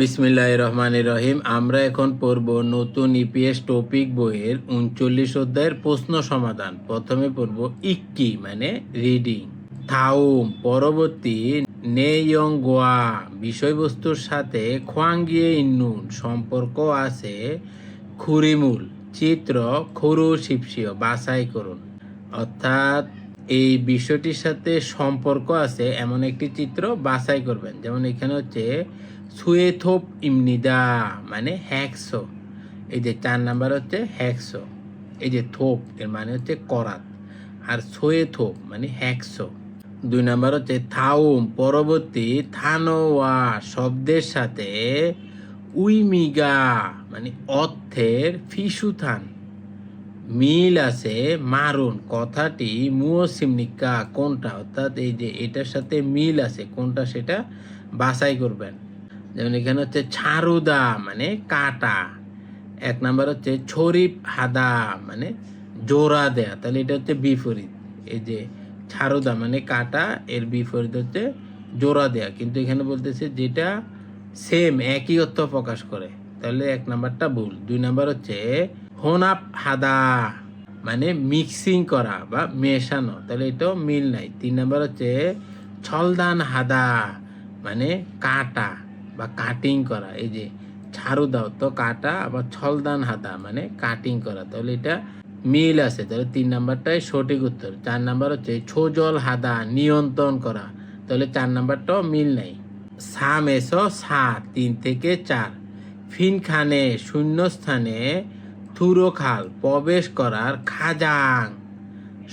বিসমিল্লাহ রহমান রহিম আমরা এখন পড়ব নতুন ইপিএস টপিক বইয়ের উনচল্লিশ অধ্যায়ের প্রশ্ন সমাধান। প্রথমে পড়ব ইক্কি মানে রিডিং থাউম, পরবর্তী নেয়ং গোয়া বিষয়বস্তুর সাথে খোয়াঙ্গিয়ে ইন্নুন, সম্পর্ক আছে খুরিমুল, চিত্র খুরু শিপসিও বাছাই করুন। অর্থাৎ এই বিষয়টির সাথে সম্পর্ক আছে এমন একটি চিত্র বাছাই করবেন। যেমন এখানে হচ্ছে সুয়েথোপ ইমনিদা মানে হ্যাকসো এই যে চার নাম্বার হচ্ছে হ্যাকসো এই যে থোপ, এর মানে হচ্ছে করাত। আর সোয়েথোপ মানে হ্যাকসো দুই নাম্বার হচ্ছে থাউম, পরবর্তী থানোয়া, শব্দের সাথে উইমিগা মানে অর্থের ফিসুথান। মিল আছে মারুন, কথাটি মুয়সিমনিকা কোনটা? অর্থাৎ এই যে এটার সাথে মিল আছে, কোনটা সেটা বাছাই করবেন। যেমন এখানে হচ্ছে ছারুদা মানে কাটা। এক নাম্বার হচ্ছে ছরিপ হাদা মানে জোড়া দেয়া। তাহলে এটা হচ্ছে বিপরীত। এই যে ছারুদা মানে কাটা, এর বিপরীত হচ্ছে জোড়া দেয়া। কিন্তু এখানে বলতেছে যেটা সেম একই অর্থ প্রকাশ করে। তাহলে এক নাম্বারটা ভুল। দুই নাম্বার হচ্ছে হোনাপ হাদা মানে মিক্সিং করা বা মেশানো। তাহলে এটাও মিল নাই। তিন নাম্বার হচ্ছে ছলদান হাদা মানে কাটা। বা কাটিং করা, এই যে ছাড়ু দাও তো কাটা, আবার ছলদান হাতা মানে কাটিং করা, তাহলে এটা মিল আছে। তাহলে তিন নাম্বারটাই সঠিক উত্তর। চার নাম্বার হচ্ছে ছোজল হাদা নিয়ন্ত্রণ করা, তাহলে চার নাম্বারটাও মিল নাই। সাম এসো সা তিন থেকে চার। ফিনখানে শূন্যস্থানে থুরোখাল, প্রবেশ করার খাজাং।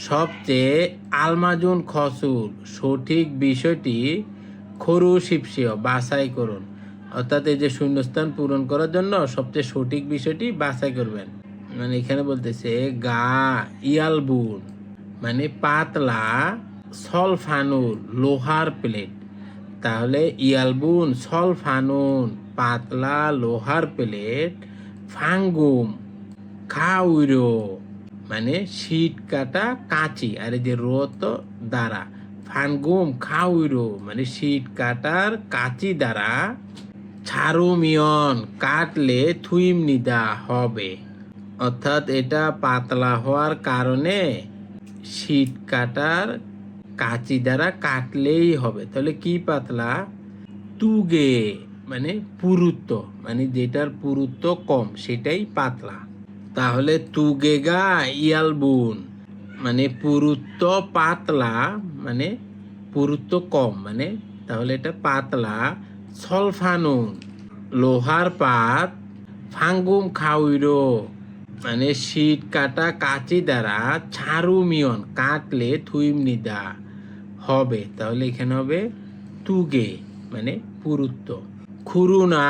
সবচেয়ে আলমাজুন খসুর, সঠিক বিষয়টি খরু শিপসিও বাছাই করুন। অর্থাৎ এই যে শূন্যস্থান পূরণ করার জন্য সবচেয়ে সঠিক বিষয়টি বাছাই করবেন। মানে এখানে বলতেছে গা ইয়ালবুন মানে পাতলা সলফানুর লোহার প্লেট। তাহলে ইয়ালবুন সলফানুন, পাতলা লোহার প্লেট, ফাঙ্গুম খাউরো মানে শীত কাটা কাঁচি, আর এই যে রত দ্বারা ফানগুম খাউরো মানে শীত কাটার কাঁচি দ্বারা ছারুমিয়ন কাটলে থুইম নিদা হবে। অর্থাৎ এটা পাতলা হওয়ার কারণে শীত কাটার কাঁচি দ্বারা কাটলেই হবে। তাহলে কি পাতলা? তুগে মানে পুরুত্ব মানে যেটার পুরুত্ব কম, সেটাই পাতলা। তাহলে তুগেগা ইয়ালবুন মানে পুরুত্ব পাতলা মানে পুরুত্ব কম মানে তাহলে এটা পাতলা। সলফানুন, লোহার পাত, ফাঙ্গুম খাউইরো মানে শীত কাটা কাঁচি দ্বারা ছাড়ুমিয়ন কাটলে থুইম নিদা হবে। তাহলে এখানে হবে তুগে মানে পুরুত্ব। খুরুনা,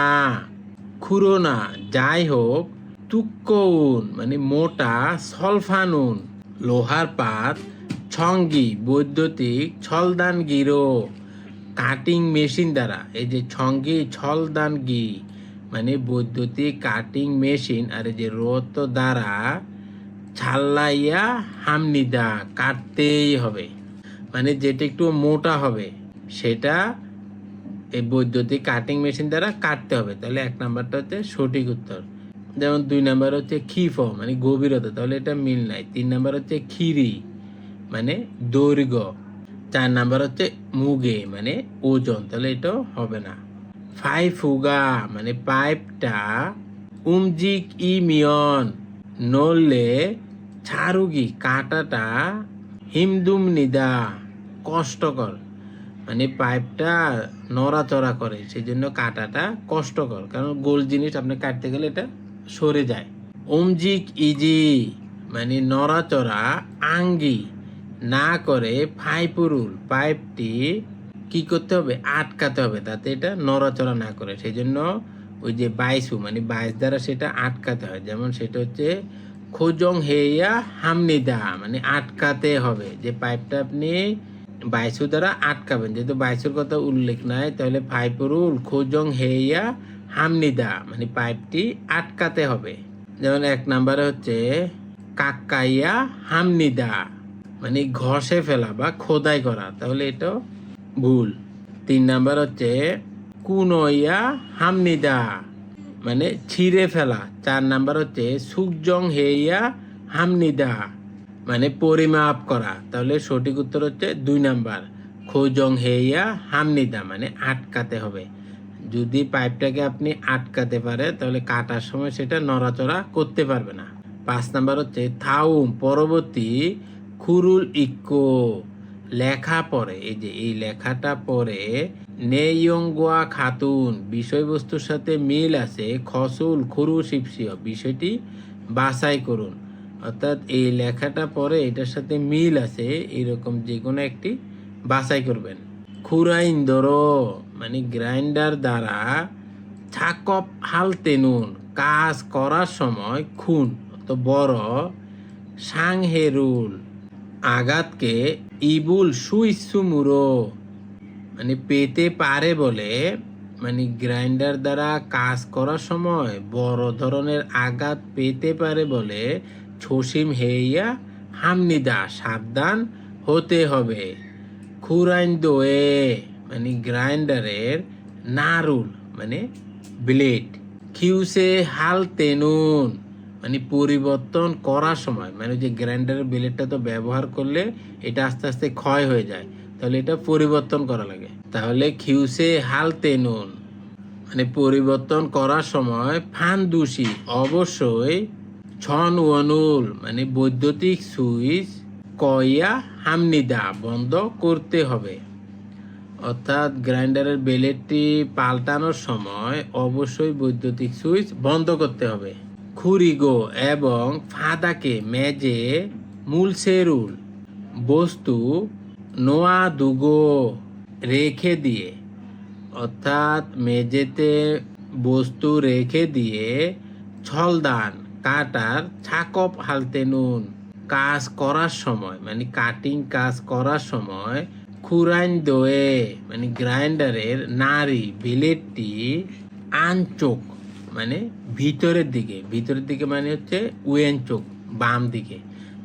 খুরোনা, যাই হোক, তুক্কউন মানে মোটা সলফানুন, লোহার পাত, ছঙ্গি, বৈদ্যুতিক ছলদান গিরো। কাটিং মেশিন দ্বারা, এই যে ছঙ্গি ছলদান গি মানে বৈদ্যুতিক কাটিং মেশিন, আর এই যে রত দ্বারা ছাল্লাইয়া হামনিদা কাটতেই হবে। মানে যেটা একটু মোটা হবে, সেটা এই বৈদ্যুতিক কাটিং মেশিন দ্বারা কাটতে হবে। তাহলে এক নাম্বারটা হচ্ছে সঠিক উত্তর। যেমন দুই নাম্বার হচ্ছে খিফ মানে গভীরতা, তাহলে এটা মিল নাই। তিন নাম্বার হচ্ছে খিরি মানে দৈর্ঘ্য। চার নাম্বার হচ্ছে মুগে মানে ওজন, তাহলে এটাও হবে না। ফাই ফুগা মানে পাইপটা উমজিক ইমিয়ন, নড়লে ছাড়ুগি কাটাটা হিমদুম নিদা, কষ্টকর। মানে পাইপটা নড়াচড়া করে সেই জন্য কাটাটা কষ্টকর, কারণ গোল জিনিস আপনি কাটতে গেলে এটা সরে যায়। ওমজিক ইজি মানে নড়াচড়া আঙ্গি না করে ফাইপুরুল পাইপটি কি করতে হবে? আটকাতে হবে তাতে এটা নড়াচড়া না করে। সেই জন্য ওই যে বাইসু মানে বাইশ দ্বারা সেটা আটকাতে হয়। যেমন সেটা হচ্ছে খোজং হেয়া হামনিদা মানে আটকাতে হবে। যে পাইপটা আপনি বাইশু দ্বারা আটকাবেন। যেহেতু বাইশুর কথা উল্লেখ নাই, তাহলে ফাইপুরুল খোজং হেয়া হামনিদা মানে পাইপটি আটকাতে হবে। যেমন এক নাম্বারে হচ্ছে কাকাইয়া হামনিদা। মানে ঘষে ফেলা বা খোদাই করা, তাহলে এটা ভুল। তিন নাম্বার হচ্ছে, কুনইয়া হামনিদা মানে ছিঁড়ে ফেলা। চার নাম্বার হচ্ছে, সুকজং হেইয়া হামনিদা মানে পরিমাপ করা। তাহলে সঠিক উত্তর হচ্ছে দুই নাম্বার, খোজং হেইয়া হামনিদা মানে আটকাতে হবে। যদি পাইপটাকে আপনি আটকাতে পারে, তাহলে কাটার সময় সেটা নড়াচড়া করতে পারবে না। পাঁচ নাম্বার হচ্ছে, থাউম, পরবর্তী খুরুল ইকো। লেখা পড়ে, এই যে, এই লেখাটা পড়ে নেয়ঙ্গুয়া খাতুন, বিষয়বস্তুর সাথে মিল আছে, খসুল, খুরু শিপসিও বিষয়টি বাছাই করুন। অর্থাৎ এই লেখাটা পরে এটার সাথে মিল আছে, এরকম যে কোনো একটি বাছাই করবেন। খুরাইন ধরো মানে গ্রাইন্ডার দ্বারা ছাকপ হালতে নুন কাজ করার সময় খুন তো বড়, সাংহেরুল আঘাতকে ইবুল সুইসুমুরো মানে পেতে পারে বলে মানে গ্রাইন্ডার দ্বারা কাজ করার সময় বড় ধরনের আঘাত পেতে পারে বলে ছসিম হেইয়া হামনিদা সাবধান হতে হবে। খুরাইন দোয়ে মানে গ্রাইন্ডারের নারুল মানে ব্লেড। খিউসে হাল তেনুন মানে পরিবর্তন করার সময় মানে যে গ্রাইন্ডারের ব্লেডটা তো ব্যবহার করলে এটা আস্তে আস্তে ক্ষয় হয়ে যায়, তাহলে এটা পরিবর্তন করা লাগে। তাহলে খিউসে হাল তেনুন মানে পরিবর্তন করার সময় ফান দূষি, অবশ্যই ছন ওয়ানুল মানে বৈদ্যুতিক সুইচ কয়া হামনিদা বন্ধ করতে হবে। অর্থাৎ গ্রাইন্ডারের বেলেটটি পাল্টানোর সময় অবশ্যই বৈদ্যুতিক সুইচ বন্ধ করতে হবে। খুরিগো এবং ফাদাকে মেজে মূল সেরুল বস্তু নোয়া দুগো রেখে দিয়ে, অর্থাৎ মেঝেতে বস্তু রেখে দিয়ে ছলদান, কাটার ছাকপ হালতে নুন, কাজ করার সময় মানে কাটিং কাজ করার সময় খুরাইন দোয়ে মানে গ্রাইন্ডারের নারী ব্লেডটি আনচোক মানে ভিতরের দিকে ভিতরের দিকে মানে হচ্ছে উয়েন চোখ, বাম দিকে।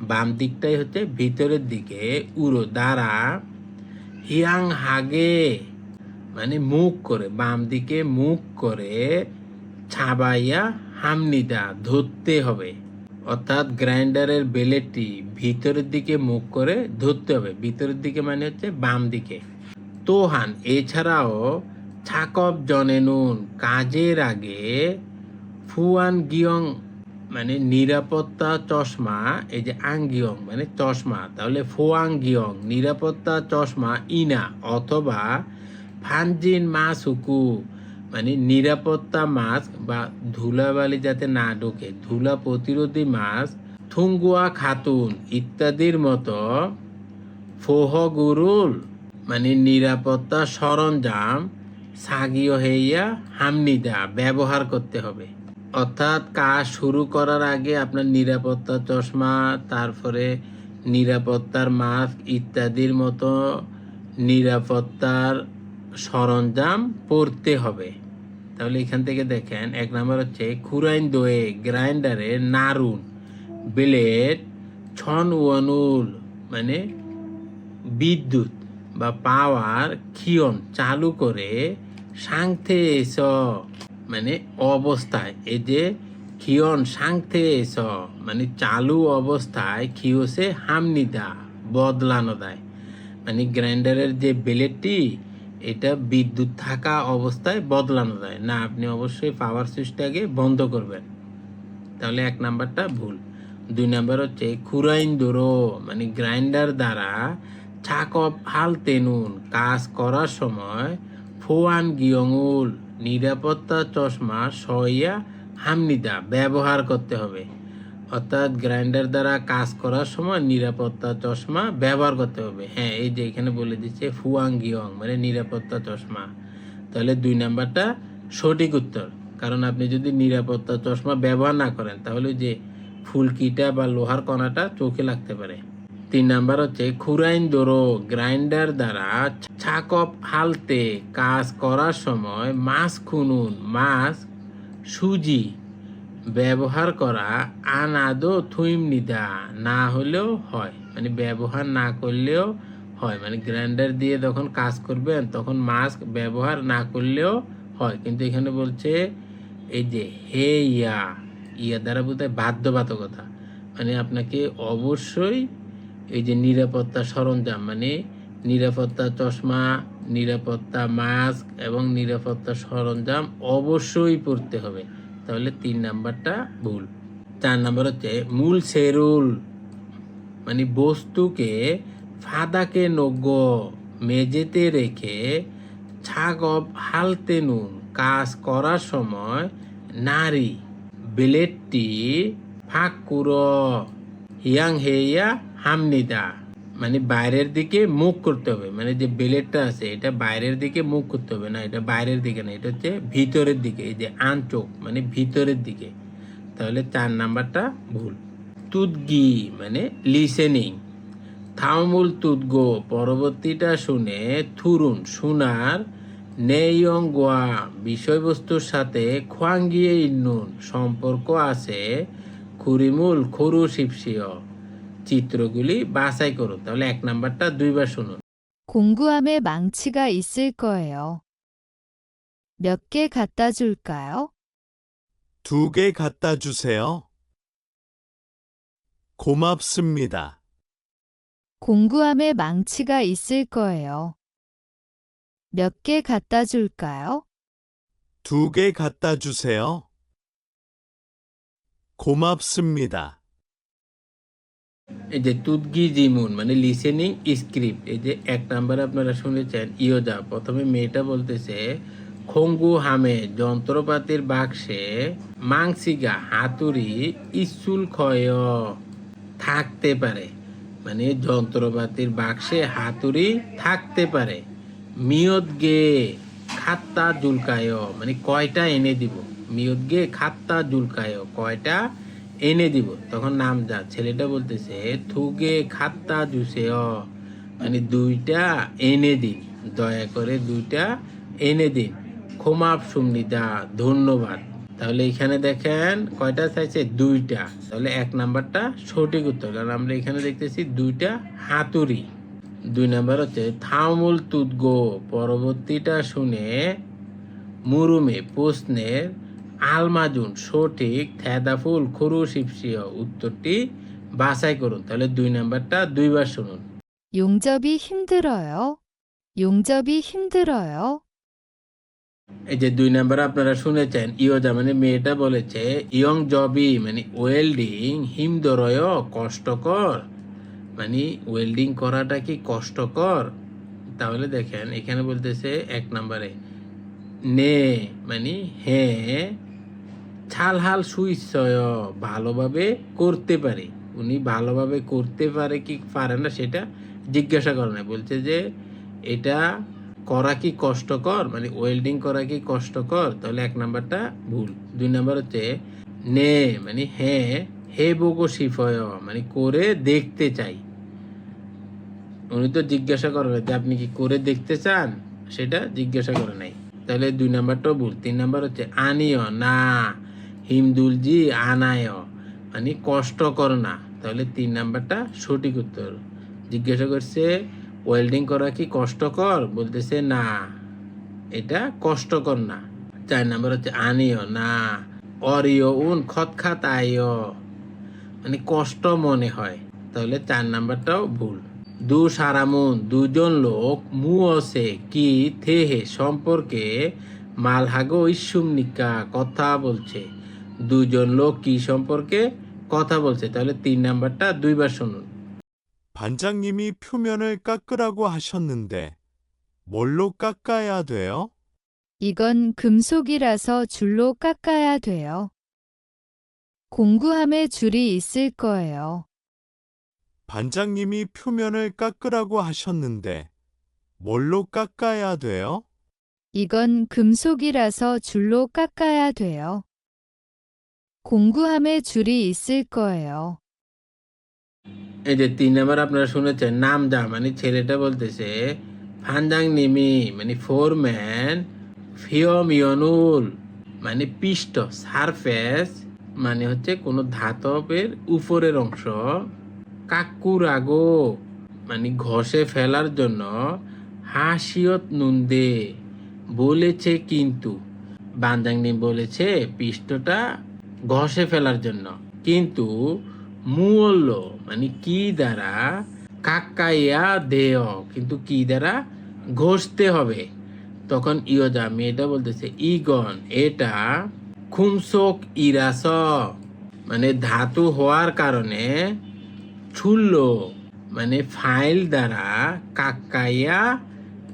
বাম দিকটাই হচ্ছে ভিতরের দিকে, উড়ো দ্বারা হিয়াং হাগে মানে মুখ করে, বাম দিকে মুখ করে, ছাবাইয়া হামনিদা, ধরতে হবে। অর্থাৎ গ্রাইন্ডারের বেলেটটি ভিতরের দিকে মুখ করে ধরতে হবে, ভিতরের দিকে মানে হচ্ছে বাম দিকে। তোহান, এছাড়াও ছাকব জনেনুন কাজের আগে ফুয়ান গিয়ং মানে নিরাপত্তা চশমা, এই যে আঙ্গিয়ং মানে চশমা, তাহলে ফোয়াং গিয়ং, নিরাপত্তা চশমা ইনা, অথবা ফানজিন মাসুকু মানে নিরাপত্তা মাস্ক বা ধুলাবালি যাতে না ঢোকে, ধুলা প্রতিরোধী মাস্ক থুঙ্গুয়া খাতুন ইত্যাদির মতো ফোহ ফোহগুরুল মানে নিরাপত্তা সরঞ্জাম সাগিও হেইয়া হামনিদা ব্যবহার করতে হবে। অর্থাৎ কাজ শুরু করার আগে আপনার নিরাপত্তা চশমা, তারপরে নিরাপত্তার মাস্ক ইত্যাদির মতো নিরাপত্তার সরঞ্জাম পরতে হবে। তাহলে এখান থেকে দেখেন, এক নম্বর হচ্ছে খুরাইন দোয়ে গ্রাইন্ডারে নারুন, ব্লেড ছন ওয়ানুল মানে বিদ্যুৎ বা পাওয়ার খিয়ন চালু করে সাংথে এস মানে অবস্থায়। এই যে খিয়ন সাংথে এস মানে চালু অবস্থায় খিওসে হামনিদা, বদলানো দেয়। মানে গ্রাইন্ডারের যে ব্লেডটি, এটা বিদ্যুৎ থাকা অবস্থায় বদলানো যায় না, আপনি অবশ্যই পাওয়ার সুইচটাকে বন্ধ করবেন। তাহলে এক নাম্বারটা ভুল। দুই নাম্বার হচ্ছে খুরাইন দোরো মানে গ্রাইন্ডার দ্বারা ছাকপ হাল তেনুন কাজ করার সময় ফোয়ান গিয়ঙুল নিরাপত্তা চশমা সইয়া হামনিদা ব্যবহার করতে হবে। অর্থাৎ গ্রাইন্ডার দ্বারা কাজ করার সময় নিরাপত্তা চশমা ব্যবহার করতে হবে। হ্যাঁ এই যে এখানে বলে দিচ্ছে ফুয়াং গিয়ং মানে নিরাপত্তা চশমা। তাহলে দুই নাম্বারটা সঠিক উত্তর। কারণ আপনি যদি নিরাপত্তা চশমা ব্যবহার না করেন, তাহলে যে ফুলকিটা বা লোহার কণাটা চোখে লাগতে পারে। তিন নাম্বার হচ্ছে খুরাইন দোরো গ্রাইন্ডার দ্বারা ছাকপ হালতে কাজ করার সময় মাছ খুনুন, মাছ সুজি ব্যবহার করা আনাদো থুইম নিদা না হলেও হয় মানে ব্যবহার না করলেও হয় মানে গ্রাইন্ডার দিয়ে যখন কাজ করবেন তখন মাস্ক ব্যবহার না করলেও হয়, কিন্তু এখানে বলছে এই যে হে ইয়া ইয়া দ্বারা বোধহয় বাধ্যবাধকতা মানে আপনাকে অবশ্যই এই যে নিরাপত্তা সরঞ্জাম মানে নিরাপত্তা চশমা, নিরাপত্তা মাস্ক এবং নিরাপত্তা সরঞ্জাম অবশ্যই পরতে হবে। তাহলে তিন নাম্বারটা ভুল। চার নাম্বার হচ্ছে মূল সেরুল মানে বস্তুকে ফাদাকে নগ্য, মেঝেতে রেখে ছাগব হালতে নুন, কাজ করার সময় নারী ব্লেডটি ফাঁক কুর, হিয়াং হেয়া হামনিদা। মানে বাইরের দিকে মুখ করতে হবে। মানে যে বেলেটটা আছে, এটা বাইরের দিকে মুখ করতে হবে না, এটা বাইরের দিকে না, এটা হচ্ছে ভিতরের দিকে, এই যে আনচোক মানে ভিতরের দিকে। তাহলে চার নাম্বারটা ভুল। তুদগি মানে লিসেনিং থাউমুল তুদগো পরবর্তীটা শুনে থুরুন শোনার নেয়ং গোয়া বিষয়বস্তুর সাথে খোয়াঙ্গিয়ে ইন্নুন, সম্পর্ক আছে খুরিমুল খুরু শিপসিয় চিত্রগুলি বাছাই করুন তাহলে এক নাম্বারটা দুইবার শুনুন 공구함에 망치가 있을 거예요. 몇 개 갖다 줄까요? 두 개 갖다 주세요. 고맙습니다. 공구함에 망치가 있을 거예요. 몇 개 갖다 줄까요? 두 개 갖다 주세요. 고맙습니다. এই যে তুদগি জিমুন মানে লিসেনিং স্ক্রিপ্ট এই যে এক নাম্বার আপনারা শুনেছেন, ইয়োজা, প্রথমে মেয়েটা বলতেছে, খঙ্গু হামে যন্ত্রপাতির বাক্সে মাংসিগা হাতুড়ি ইসুল ক্ষয় থাকতে পারে। মানে যন্ত্রপাতির বাক্সে হাতুড়ি থাকতে পারে। মিয়ত গে খাত্তা জুলকায়। মানে কয়টা এনে দিব? মিয়ত গে খাত্তা জুলকায়। কয়টা? এনে দিব। তখন নাম যা ছেলেটা বলতেছে থুগে খাত্তা জুসে, অ। মানে দুইটা এনে দিন, দয়া করে দুইটা এনে দিন। ক্ষমাপ সুমনিদা ধন্যবাদ। তাহলে এখানে দেখেন কয়টা চাইছে? দুইটা। তাহলে এক নাম্বারটা সঠিক উত্তর, কারণ আমরা এখানে দেখতেছি দুইটা হাতুড়ি। দুই নাম্বার হচ্ছে, থামুল তুদগো। পরবর্তীটা শুনে, মুরুমে প্রশ্নের আলমাজুন সঠিক থেদাফুল খরু শিপসিয় উত্তরটি বাছাই করুন তাহলে দুই নাম্বারটা দুইবার শুনুন 용접이 힘들어요. 용접이 힘들어요. এই যে দুই নাম্বার আপনারা শুনেছেন ইয়োজা মানে মেয়েটা বলেছে ইয়ং জবি মানে ওয়েল্ডিং হিমদরয় কষ্টকর মানে ওয়েল্ডিং করাটা কি কষ্টকর তাহলে দেখেন এখানে বলতেছে এক নম্বরে নে মানে হ্যাঁ ছালহাল সুইচ্ছয় ভালোভাবে করতে পারে। উনি ভালোভাবে করতে পারে কি পারে না সেটা জিজ্ঞাসা করে না বলছে যে এটা করা কি কষ্টকর? মানে ওয়েল্ডিং করা কি কষ্টকর? তাহলে এক নাম্বারটা ভুল। দুই নাম্বার হচ্ছে, নে মানে হ্যাঁ হে বগো শিফয় মানে করে দেখতে চাই। উনি তো জিজ্ঞাসা করবে যে আপনি কি করে দেখতে চান? সেটা জিজ্ঞাসা করে নাই। তাহলে দুই নাম্বারটাও ভুল। তিন নাম্বার হচ্ছে, আনিও, না হিমদুলজি আনায় মানে কষ্ট কষ্টকর না। তাহলে তিন নাম্বারটা সঠিক উত্তর। জিজ্ঞাসা করছে ওয়েল্ডিং করা কি কষ্টকর? বলতেছে, না, এটা কষ্টকর না। চার নাম্বার হচ্ছে আনিও না। অরিও উন, খত খাত আইও মানে কষ্ট মনে হয়। তাহলে চার নাম্বারটাও ভুল। দু সারামুন, দুজন লোক মুয়সে কি থেহে সম্পর্কে মালহাগো ইসুমনিকা কথা বলছে। দুজন লোক কি সম্পর্কে কথা বলছে তাহলে তিন নাম্বারটা দুইবার শুনুন 반장님이 표면을 깎으라고 하셨는데 뭘로 깎아야 돼요? 이건 금속이라서 줄로 깎아야 돼요. 공구함에 줄이 있을 거예요. 반장님이 표면을 깎으라고 하셨는데 뭘로 깎아야 돼요? 이건 금속이라서 줄로 깎아야 돼요. 공구함에 줄이 있을 거예요. এই যে তিন নাম্বার আপনারা শুনেছেন নাম যা মানে ছেলেটা বলতেছে ফানজাং নিমি মানে ফোরম্যান ফিওমিয়নুল মানে পিষ্ট সারফেস মানে হচ্ছে কোনো ধাতবের উপরের অংশ কাকুরাগো মানে ঘষে ফেলার জন্য হাসিয়ত নুন্দে বলেছে কিন্তু বান্দাংনি বলেছে পৃষ্ঠটা ঘষে ফেলার জন্য। কিন্তু মূল্য মানে কি দ্বারা? কাকাইয়া দেয় কিন্তু কি দ্বারা? ঘষতে হবে। তখন ইয়োজা মেয়েটা বলতেছে, ইগন, এটা খুমসোক ইরাস। মানে ধাতু হওয়ার কারণে ছুল্ল। মানে ফাইল দ্বারা কাকাইয়া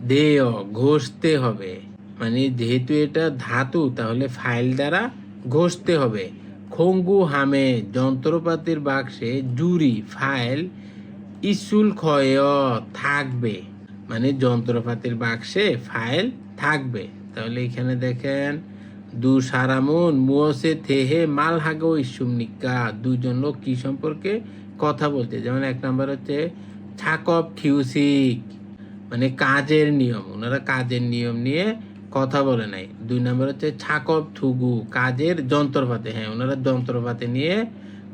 দেয় ঘষতে হবে। মানে যেহেতু এটা ধাতু, তাহলে ফাইল দ্বারা ঘষতে হবে। খঙ্গু হামে যন্ত্রপাতির বাক্সে জুরি ফাইল ইসুল ক্ষয় থাকবে। মানে যন্ত্রপাতির বাক্সে ফাইল থাকবে। তাহলে এখানে দেখেন, দু সারামুন, মুয়সে থেহে, মাল হাগো ইসুমনিকা দুজন লোক কি সম্পর্কে কথা বলছে? যেমন এক নাম্বার হচ্ছে, ছাকব খিউসিক মানে কাজের নিয়ম। ওনারা কাজের নিয়ম নিয়ে কথা বলে নাই। দুই নাম্বার হচ্ছে ছাকব থুগু, কাজের যন্ত্রপাতি। হ্যাঁ ওনারা যন্ত্রপাতি নিয়ে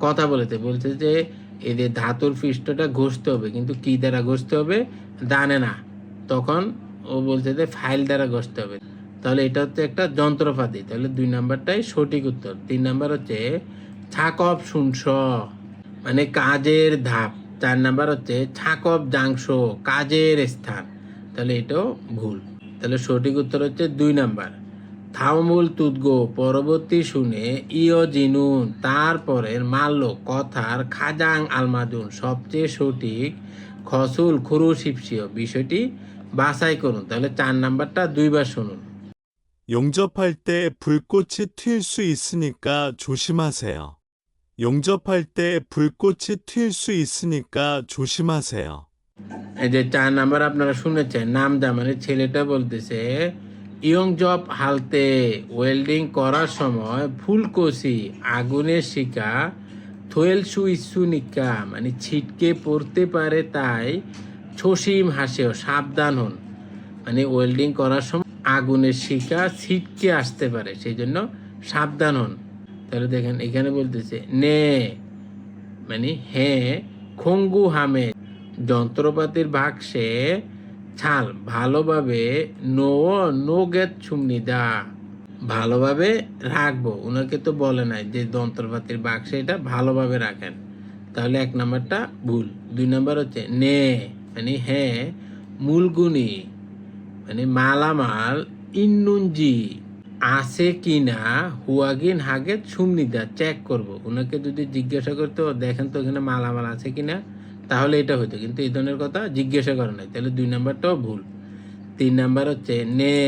কথা বলেছে। বলছে যে এদের ধাতুর পৃষ্ঠটা ঘষতে হবে, কিন্তু কি দ্বারা ঘষতে হবে জানে না। তখন ও বলছে যে ফাইল দ্বারা ঘষতে হবে। তাহলে এটা হচ্ছে একটা যন্ত্রপাতি। তাহলে দুই নাম্বারটাই সঠিক উত্তর। তিন নাম্বার হচ্ছে ছাকব শুনস মানে কাজের ধাপ। চার নাম্বার হচ্ছে ছাকব জাংশ, কাজের স্থান। তাহলে এটাও ভুল। তাহলে সঠিক উত্তর হচ্ছে দুই নাম্বার থামুল তুদগো পরবর্তী শুনে ইয় জিনুন তারপরের মাল্য কথার খাজাং আলমাদুন সবচেয়ে সঠিক খসুল খুরু শিপসিও বিষয়টি বাছাই করুন তাহলে চার নাম্বারটা দুইবার শুনুন 용접할 때 불꽃이 튈 수 있으니까 조심하세요. 용접할 때 불꽃이 튈 수 있으니까 조심하세요. এই যে চার নাম্বার আপনারা শুনেছেন, নাম মানে ছেলেটা বলতেছে, ইয়ং জব হালতে ওয়েল্ডিং করার সময় ফুলকসি, আগুনের শিকা, থোয়েল মানে ছিটকে পড়তে পারে তাই ছসিম হাসেও সাবধান হন। মানে ওয়েল্ডিং করার সময় আগুনের শিকা ছিটকে আসতে পারে, সেই জন্য সাবধান হন। তাহলে দেখেন, এখানে বলতেছে, নে। মানে হ্যাঁ খঙ্গু হামে। যন্ত্রপাতির বাক্সে ছাল, ভালোভাবে নো নো গেত ছুমনি দা। ভালোভাবে রাখব। ওনাকে তো বলে নাই যে যন্ত্রপাতির বাক্সে এটা ভালোভাবে রাখেন। তাহলে এক নাম্বারটা ভুল। দুই নাম্বার হচ্ছে নে মানে হ্যাঁ মূলগুনি মানে মালামাল ইন্নুঞ্জি, আছে কি না, হুয়াগিন হাগে সুমনিদা চেক করব। ওনাকে যদি জিজ্ঞাসা করতে দেখেন তো এখানে মালামাল আছে কিনা তাহলে এটা হতো কিন্তু এই ধরনের কথা জিজ্ঞাসা করে নাই। তাহলে দুই নাম্বারটাও ভুল। তিন নাম্বার হচ্ছে নে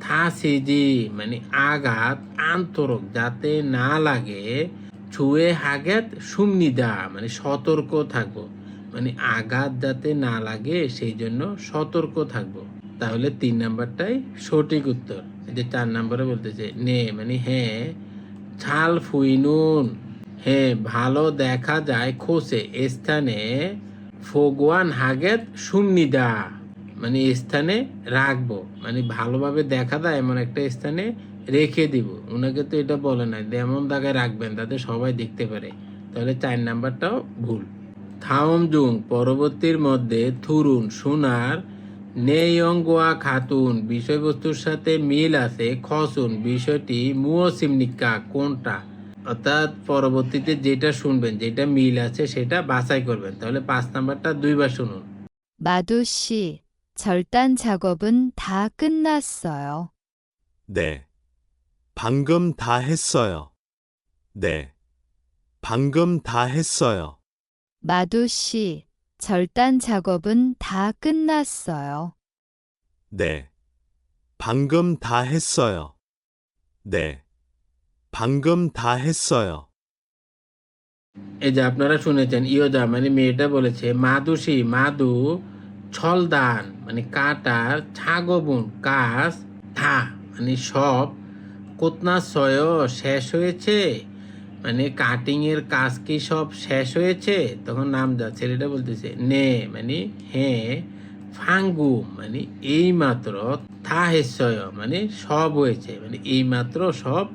থা সিজি মানে আঘাত, আন্তরক যাতে না লাগে, ছুঁয়ে হাগাত সুমনিদা মানে সতর্ক থাকব। মানে আঘাত যাতে না লাগে, সেই জন্য সতর্ক থাকব। তাহলে তিন নাম্বারটাই সঠিক উত্তর। এই যে চার নাম্বারে বলতেছে, নে মানে হ্যাঁ ছাল ফুইনুন। হ্যাঁ ভালো দেখা যায় খোসে স্থানে ফোগওয়ান হাগেত সুমনিদা মানে স্থানে রাখব। মানে ভালোভাবে দেখা যায় এমন একটা স্থানে রেখে দিব। ওনাকে তো এটা বলে না যে এমন জায়গায় রাখবেন, তাতে সবাই দেখতে পারে। তাহলে চার নাম্বারটাও ভুল। থামজুং পরবর্তীর মধ্যে থুরুন, সোনার নেয়ঙ্গোয়া খাতুন, বিষয়বস্তুর সাথে মিল আছে খসুন, বিষয়টি মুয়সিমনিকা কোনটা? অর্থাৎ পরবর্তীতে যেটা শুনবেন যেটা মিল আছে সেটা বাছাই করবেন তাহলে পাঁচ নাম্বারটা দুইবার শুনুন 마도 씨, 절단 작업은 다 끝났어요. 네. 방금 다 했어요. 네. 방금 다 했어요. 마도 씨, 절단 작업은 다 끝났어요. 네. 방금 다 했어요. 네. 방금 다 했어요. এই যে আপনারা শুনেছেন ইয়োজা মানে মেয়েটা বলেছে মাদুসি মাদু ছলদান মানে কাটার ছাগবুন কাজ থা মানে সব কোতনা সয় শেষ হয়েছে মানে কাটিং এর কাজ কি সব শেষ হয়েছে তখন নাম যা ছেলেটা বলতেছে নে মানে হ্যাঁ ফাঙ্গু মানে এই মাত্র থা হেসয় মানে সব হয়েছে মানে এই মাত্র সব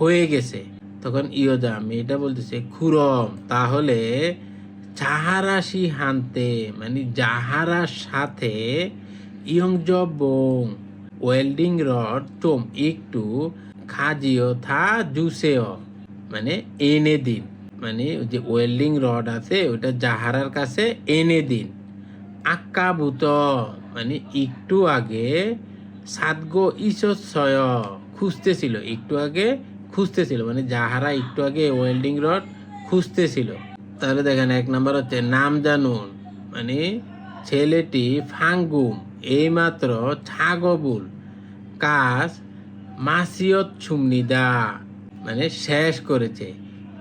হয়ে গেছে। তখন ইয়োজা মেয়েটা বলতেছে, খুরম, তাহলে চাহারাশি হানতে মানে যাহারার সাথে ইয়ংজ বং ওয়েল্ডিং রড চোম একটু খাজিও থা জুসেও মানে এনে দিন। মানে যে ওয়েল্ডিং রড আছে ওটা জাহারার কাছে এনে দিন। আক্কা ভূত মানে একটু আগে সাতগো ঈশ্বর খুঁজতেছিল, একটু আগে খুঁজতেছিল মানে যাহারা একটু আগে ওয়েল্ডিং রড খুঁজতেছিল। তাহলে দেখেন এক নাম্বার হচ্ছে নাম জানুন মানে ছেলেটি ফাঙ্গুম, এইমাত্র ছাগবুল, কাজ মাসিয়ত ছুমনিদা মানে শেষ করেছে।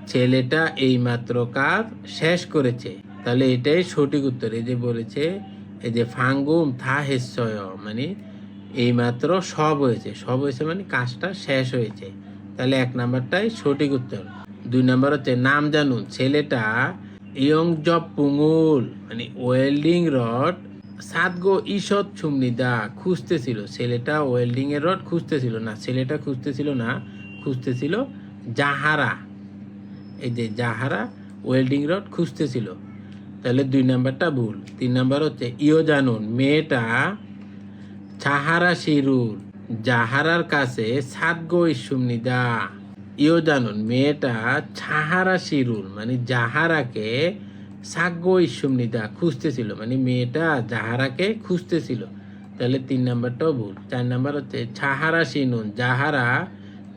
ছেলেটা এইমাত্র কাজ শেষ করেছে। তাহলে এটাই সঠিক উত্তর, এই যে বলেছে, এই যে ফাঙ্গুম থা হেসয় মানে এইমাত্র সব হয়েছে। সব হয়েছে মানে কাজটা শেষ হয়েছে। তাহলে এক নাম্বারটাই সঠিক উত্তর। দুই নাম্বার হচ্ছে নাম জানুন। ছেলেটা ইয়ং জব পুঙুল মানে ওয়েল্ডিং রড, সাতগো ঈষৎ ছুমনিদা খুঁজতেছিল। ছেলেটা ওয়েল্ডিং এর রড খুঁজতেছিল না, ছেলেটা খুঁজতেছিল না, খুঁজতেছিল জাহারা। এই যে জাহারা ওয়েল্ডিং রড খুঁজতেছিল। তাহলে দুই নাম্বারটা ভুল। তিন নাম্বার হচ্ছে ইও জানুন, মেয়েটা ছাহারা শিরুল জাহারার কাছে সাতগো ইসুমনিদা ইও জানুন মেয়েটা ছাহারা শিরুল মানে জাহারাকে সাগ্য ইসুমনিদা খুঁজতেছিল মানে মেয়েটা জাহারাকে খুঁজতেছিল। তাহলে তিন নাম্বারটাও ভুল। চার নাম্বার হচ্ছে, ছাহারা শিনুন জাহারা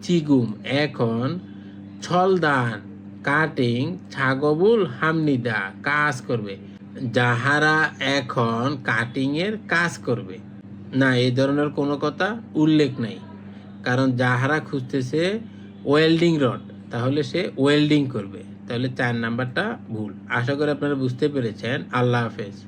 চিগুম, এখন ছলদান, কাটিং, ছাগবুল, হামনিদা, কাজ করবে। যাহারা এখন কাটিং এর কাজ করবে। না এই ধরনের কোনো কথা উল্লেখ নাই। কারণ যাহারা খুঁজতেছে ওয়েল্ডিং রড, তাহলে সে ওয়েল্ডিং করবে। তাহলে চার নাম্বারটা ভুল। আশা করি আপনারা বুঝতে পেরেছেন। আল্লাহ হাফেজ।